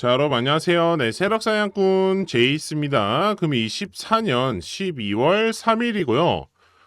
자, 여러분 안녕하세요. 네, 세력사냥꾼 제이스입니다. 금이 24년 12월 3일이고요.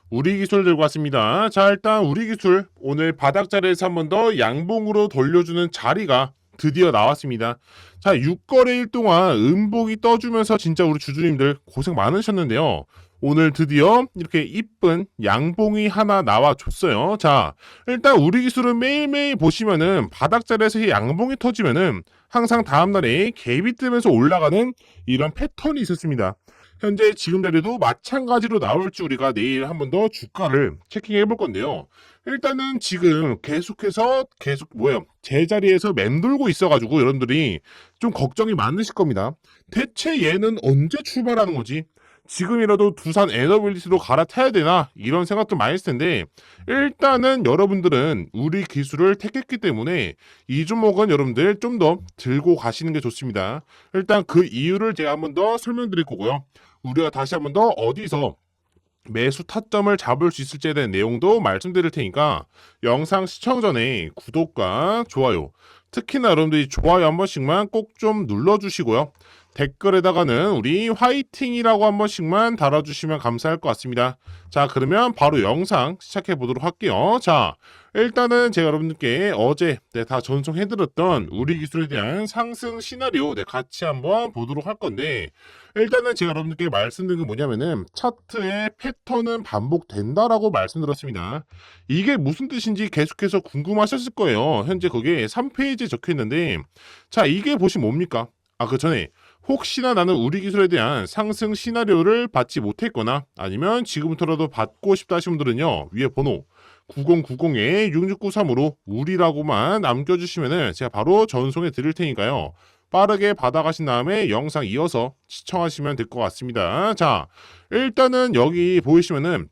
우리 기술 들고 왔습니다. 자, 일단 우리 기술 오늘 바닥 자리에서 한 번 더 양봉으로 돌려주는 자리가 드디어 나왔습니다. 자, 6거래일 동안 음봉이 떠주면서 진짜 우리 주주님들 고생 많으셨는데요. 오늘 드디어 이렇게 이쁜 양봉이 하나 나와줬어요. 자, 일단 우리 기술은 매일매일 보시면은 바닥 자리에서 이 양봉이 터지면은 항상 다음날에 갭이 뜨면서 올라가는 이런 패턴이 있었습니다. 현재 지금 자리도 마찬가지로 나올지 우리가 내일 한 번 더 주가를 체킹해 볼 건데요. 일단은 지금 계속해서 계속 뭐예요? 제자리에서 맴돌고 있어가지고 여러분들이 좀 걱정이 많으실 겁니다. 대체 얘는 언제 출발하는 거지? 지금이라도 두산 에너빌리티로 갈아타야 되나 이런 생각도 많이 했을 텐데 일단은 여러분들은 우리 기술을 택했기 때문에 이 종목은 여러분들 좀 더 들고 가시는 게 좋습니다. 일단 그 이유를 제가 한번 더 설명드릴 거고요. 우리가 다시 한번 더 어디서 매수 타점을 잡을 수 있을지에 대한 내용도 말씀드릴 테니까 영상 시청 전에 구독과 좋아요 특히나 여러분들이 좋아요 한 번씩만 꼭 좀 눌러주시고요. 댓글에다가는 우리 화이팅이라고 한 번씩만 달아주시면 감사할 것 같습니다. 자, 그러면 바로 영상 시작해 보도록 할게요. 자, 일단은 제가 여러분들께 어제 네, 다 전송해드렸던 우리 기술에 대한 상승 시나리오 네, 같이 한번 보도록 할 건데 일단은 제가 여러분들께 말씀드린 게 뭐냐면은 차트의 패턴은 반복된다라고 말씀드렸습니다. 이게 무슨 뜻인지 계속해서 궁금하셨을 거예요. 현재 거기에 3페이지에 적혀 있는데 자, 이게 보시면 뭡니까? 아, 그 전에 혹시나 나는 우리 기술에 대한 상승 시나리오를 받지 못했거나 아니면 지금부터라도 받고 싶다 하신 분들은요 위에 번호 9090-6693으로 우리라고만 남겨주시면은 제가 바로 전송해 드릴 테니까요 빠르게 받아가신 다음에 영상 이어서 시청하시면 될 것 같습니다 자 일단은 여기 보이시면은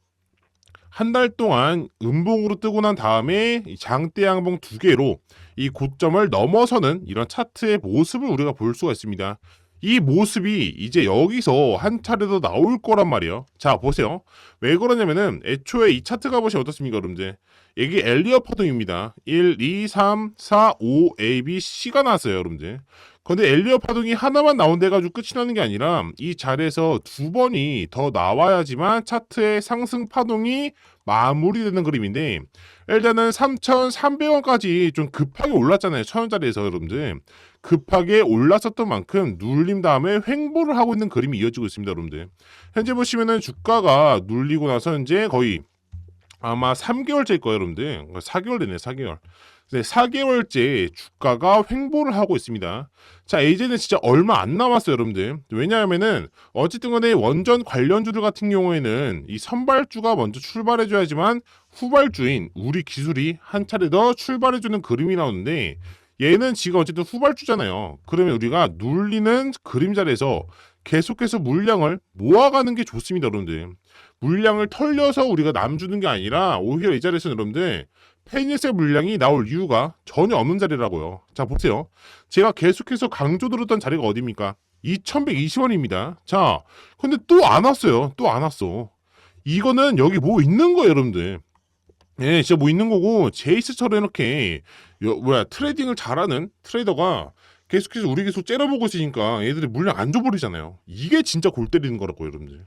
한 달 동안 음봉으로 뜨고 난 다음에 이 장대 양봉 두 개로 이 고점을 넘어서는 이런 차트의 모습을 우리가 볼 수가 있습니다. 이 모습이 이제 여기서 한 차례 더 나올 거란 말이에요. 자, 보세요. 왜 그러냐면은 애초에 이 차트 가 보시면 어떻습니까, 여러분들? 이게 엘리어 파동입니다. 1, 2, 3, 4, 5, A, B, C가 나왔어요, 여러분들. 근데 엘리어 파동이 하나만 나온데가지고 끝이 나는 게 아니라 이 자리에서 두 번이 더 나와야지만 차트의 상승 파동이 마무리되는 그림인데 일단은 3,300원까지 좀 급하게 올랐잖아요. 천원짜리에서 여러분들. 급하게 올랐었던 만큼 눌림 다음에 횡보를 하고 있는 그림이 이어지고 있습니다, 여러분들. 현재 보시면은 주가가 눌리고 나서 이제 거의 아마 3개월째일 거예요, 여러분들. 4개월 되네, 4개월. 네, 4개월째 주가가 횡보를 하고 있습니다. 자, 이제는 진짜 얼마 안 남았어요, 여러분들. 왜냐하면은 어쨌든 간에 원전 관련주들 같은 경우에는 이 선발주가 먼저 출발해 줘야지만 후발주인 우리 기술이 한 차례 더 출발해 주는 그림이 나오는데 얘는 지금 어쨌든 후발주잖아요. 그러면 우리가 눌리는 그림자리에서 계속해서 물량을 모아가는 게 좋습니다, 여러분들. 물량을 털려서 우리가 남주는 게 아니라 오히려 이 자리에서 여러분들 페니스의 물량이 나올 이유가 전혀 없는 자리라고요. 자, 보세요. 제가 계속해서 강조 들었던 자리가 어디입니까? 2120원입니다. 자, 근데 또 안 왔어요. 또 안 왔어. 이거는 여기 뭐 있는 거예요, 여러분들. 예, 진짜 뭐 있는 거고, 제이스처럼 이렇게, 여- 뭐야, 트레이딩을 잘하는 트레이더가 계속해서 우리 계속 째려보고 있으니까 얘들이 물량 안 줘버리잖아요. 이게 진짜 골 때리는 거라고, 여러분들.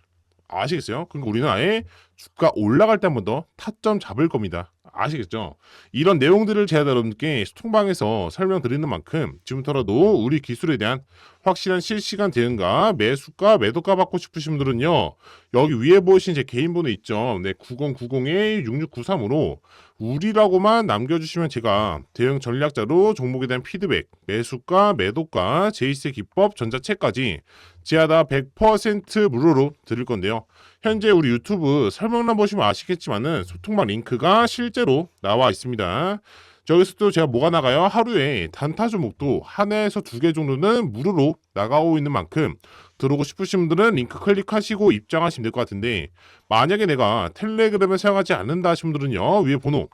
아시겠어요? 그러니까 우리는 아예 주가 올라갈 때 한 번 더 타점 잡을 겁니다. 아시겠죠? 이런 내용들을 제가 여러분께 소통방에서 설명드리는 만큼 지금부터라도 우리 기술에 대한 확실한 실시간 대응과 매수가, 매도가 받고 싶으신 분들은요. 여기 위에 보이신 제 개인 번호 있죠? 네, 9090-6693으로 우리라고만 남겨주시면 제가 대응 전략자로 종목에 대한 피드백, 매수가, 매도가, 제이스의 기법, 전자책까지 제가 다100% 무료로 드릴 건데요. 현재 우리 유튜브 설명란 보시면 아시겠지만은 소통방 링크가 실제로 나와 있습니다. 저기서 또 제가 뭐가 나가요? 하루에 단타 종목도 하나에서 두 개 정도는 무료로 나가고 있는 만큼 들어오고 싶으신 분들은 링크 클릭하시고 입장하시면 될 것 같은데 만약에 내가 텔레그램을 사용하지 않는다 하신 분들은요 위에 번호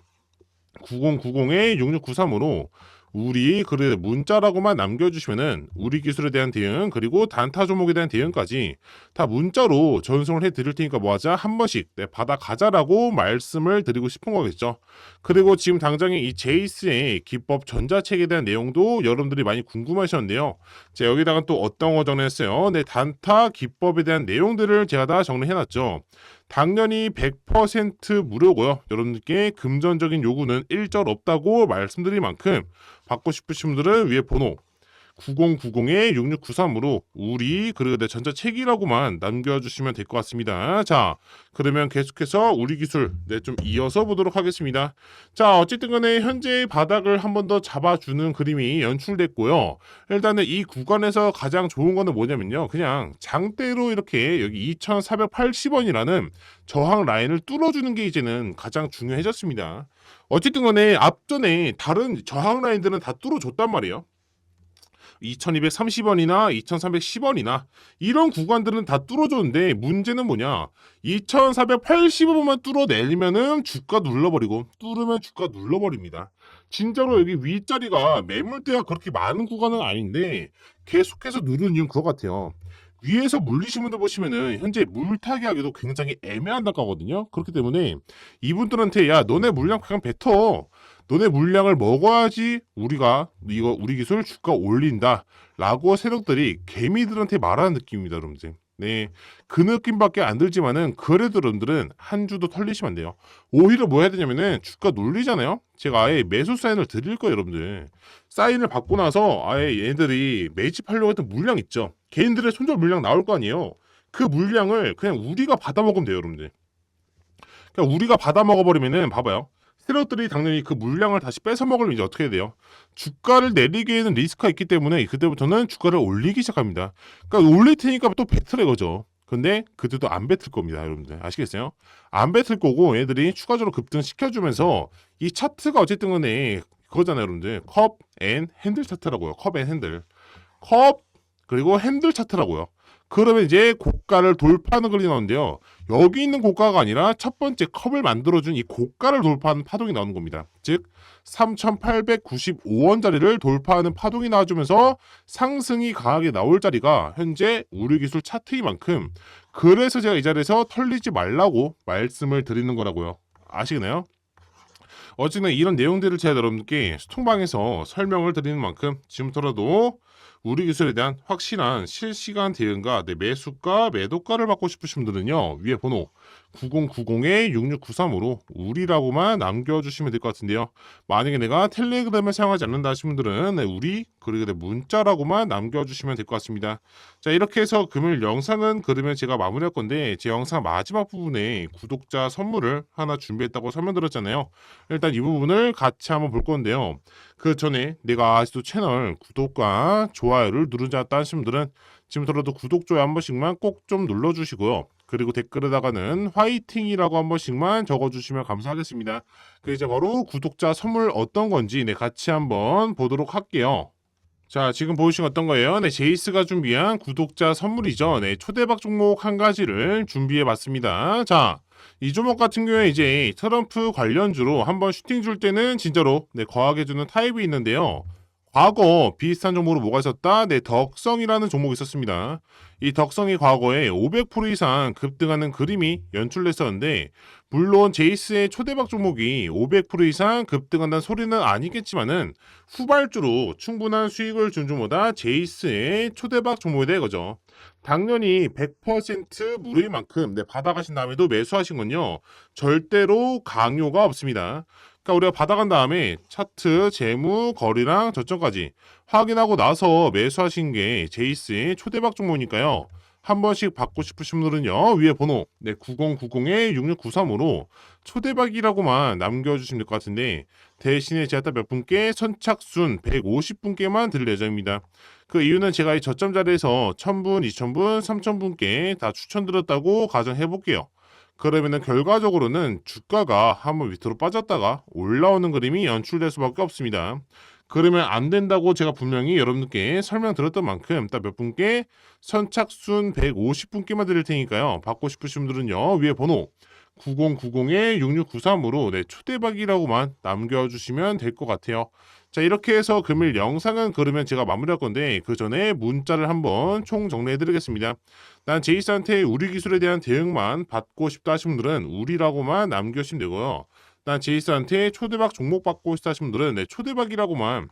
9090-6693으로 우리 글에 문자라고만 남겨주시면은 우리 기술에 대한 대응 그리고 단타 종목에 대한 대응까지 다 문자로 전송을 해드릴 테니까 뭐하자 한 번씩 네, 받아 가자라고 말씀을 드리고 싶은 거겠죠. 그리고 지금 당장에 이 제이스의 기법 전자책에 대한 내용도 여러분들이 많이 궁금하셨는데요. 자 여기다가 또 어떤 거 정리했어요? 네 단타 기법에 대한 내용들을 제가 다 정리해놨죠. 당연히 100% 무료고요. 여러분들께 금전적인 요구는 일절 없다고 말씀드릴 만큼 받고 싶으신 분들은 위에 번호 9090-6693으로 우리 그리고 내 전자책이라고만 남겨주시면 될 것 같습니다. 자, 그러면 계속해서 우리 기술 네, 좀 이어서 보도록 하겠습니다. 자, 어쨌든 간에 현재 바닥을 한 번 더 잡아주는 그림이 연출됐고요. 일단은 이 구간에서 가장 좋은 거는 뭐냐면요. 그냥 장대로 이렇게 여기 2480원이라는 저항 라인을 뚫어주는 게 이제는 가장 중요해졌습니다. 어쨌든 간에 앞전에 다른 저항 라인들은 다 뚫어줬단 말이에요. 2230원이나 2310원이나 이런 구간들은 다 뚫어줬는데 문제는 뭐냐? 2480원만 뚫어내면은 주가 눌러버리고 뚫으면 주가 눌러버립니다. 진짜로 여기 윗자리가 매물대가 그렇게 많은 구간은 아닌데 계속해서 누르는 이유는 그거 같아요. 위에서 물리신 분들 보시면은 현재 물타기 하기도 굉장히 애매한 단가거든요. 그렇기 때문에 이분들한테 야 너네 물량 그냥 뱉어 너네 물량을 먹어야지 우리가 이거 우리 기술 주가 올린다 라고 세력들이 개미들한테 말하는 느낌입니다 여러분들 네, 그 느낌밖에 안 들지만은 그래도 여러분들은 한 주도 털리시면 안 돼요. 오히려 뭐 해야 되냐면은 주가 놀리잖아요. 제가 아예 매수 사인을 드릴 거예요, 여러분들. 사인을 받고 나서 아예 얘들이 매집하려고 했던 물량 있죠. 개인들의 손절 물량 나올 거 아니에요. 그 물량을 그냥 우리가 받아 먹으면 돼요, 여러분들. 그러니까 우리가 받아 먹어버리면은 봐봐요. 세력들이 당연히 그 물량을 다시 뺏어 먹으면 이제 어떻게 돼요? 주가를 내리기에는 리스크가 있기 때문에 그때부터는 주가를 올리기 시작합니다. 그러니까 올릴 테니까 또 배틀해 거죠. 근데 그때도 안 뱉을 겁니다, 여러분들. 아시겠어요? 안 뱉을 거고 얘들이 추가적으로 급등 시켜주면서 이 차트가 어쨌든 간에 그거잖아요, 여러분들. 컵 앤 핸들 차트라고요. 컵 앤 핸들. 컵 그리고 핸들 차트라고요. 그러면 이제 고가를 돌파하는 글이 나오는데요. 여기 있는 고가가 아니라 첫 번째 컵을 만들어준 이 고가를 돌파하는 파동이 나오는 겁니다. 즉 3,895원짜리를 돌파하는 파동이 나와주면서 상승이 강하게 나올 자리가 현재 우리 기술 차트인 만큼 그래서 제가 이 자리에서 털리지 말라고 말씀을 드리는 거라고요. 아시겠나요? 어쨌든 이런 내용들을 제가 여러분께 스톡방에서 설명을 드리는 만큼 지금부터라도 우리 기술에 대한 확실한 실시간 대응과 내 매수가, 매도가를 받고 싶으신 분들은요. 위에 번호 9090-6693으로 우리라고만 남겨주시면 될 것 같은데요. 만약에 내가 텔레그램을 사용하지 않는다 하시는 분들은 네, 우리 그리고 내 문자라고만 남겨주시면 될 것 같습니다. 자 이렇게 해서 금요일 영상은 그러면 제가 마무리할 건데 제 영상 마지막 부분에 구독자 선물을 하나 준비했다고 설명드렸잖아요. 일단 이 부분을 같이 한번 볼 건데요. 그 전에 내가 아직도 채널 구독과 좋아요를 누르지 않았다 하시는 분들은 지금부터라도 구독, 좋아요 한 번씩만 꼭 좀 눌러주시고요. 그리고 댓글에다가는 화이팅이라고 한 번씩만 적어주시면 감사하겠습니다. 그 이제 바로 구독자 선물 어떤 건지 네, 같이 한번 보도록 할게요. 자, 지금 보이신 어떤 거예요? 네, 제이스가 준비한 구독자 선물이죠. 네, 초대박 종목 한 가지를 준비해 봤습니다. 자, 이 종목 같은 경우에 이제 트럼프 관련주로 한번 슈팅 줄 때는 진짜로 네, 거하게 주는 타입이 있는데요. 과거 비슷한 종목으로 뭐가 있었다? 네, 덕성이라는 종목이 있었습니다. 이 덕성이 과거에 500% 이상 급등하는 그림이 연출됐었는데 물론 제이스의 초대박 종목이 500% 이상 급등한다는 소리는 아니겠지만은 후발주로 충분한 수익을 준 종보다 제이스의 초대박 종목이 된 거죠. 당연히 100% 무료인 만큼 네, 받아가신 다음에도 매수하신 건요 절대로 강요가 없습니다. 그러니까 우리가 받아간 다음에 차트, 재무, 거리랑 저점까지 확인하고 나서 매수하신 게 제이스의 초대박 종목이니까요. 한 번씩 받고 싶으신 분들은요. 위에 번호 네, 9090-6693으로 초대박이라고만 남겨주시면 될 것 같은데 대신에 제가 딱 몇 분께 선착순 150분께만 드릴 예정입니다. 그 이유는 제가 이 저점 자리에서 1000분, 2000분, 3000분께 다 추천드렸다고 가정해 볼게요. 그러면은 결과적으로는 주가가 한번 밑으로 빠졌다가 올라오는 그림이 연출될 수밖에 없습니다. 그러면 안 된다고 제가 분명히 여러분들께 설명드렸던 만큼 딱 몇 분께 선착순 150분께만 드릴 테니까요. 받고 싶으신 분들은요. 위에 번호 9090-6693으로 네, 초대박이라고만 남겨주시면 될 것 같아요. 자 이렇게 해서 금일 영상은 그러면 제가 마무리할 건데 그 전에 문자를 한번 총 정리해 드리겠습니다. 난 제이스한테 우리 기술에 대한 대응만 받고 싶다 하신 분들은 우리라고만 남겨주시면 되고요. 난 제이스한테 초대박 종목 받고 싶다 하신 분들은 네, 초대박이라고만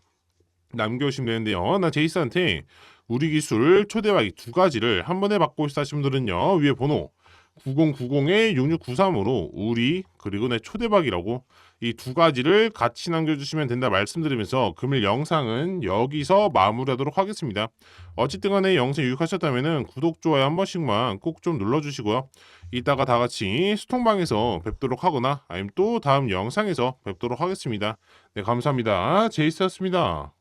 남겨주시면 되는데요. 난 제이스한테 우리 기술 초대박 이 두 가지를 한 번에 받고 싶다 하신 분들은요. 위에 번호 9090-6693으로 우리 그리고 내 초대박이라고 이 두 가지를 같이 남겨주시면 된다 말씀드리면서 금일 영상은 여기서 마무리하도록 하겠습니다. 어쨌든 간에 영상 유익하셨다면 구독, 좋아요 한 번씩만 꼭 좀 눌러주시고요. 이따가 다 같이 수통방에서 뵙도록 하거나 아니면 또 다음 영상에서 뵙도록 하겠습니다. 네, 감사합니다. 제이스였습니다.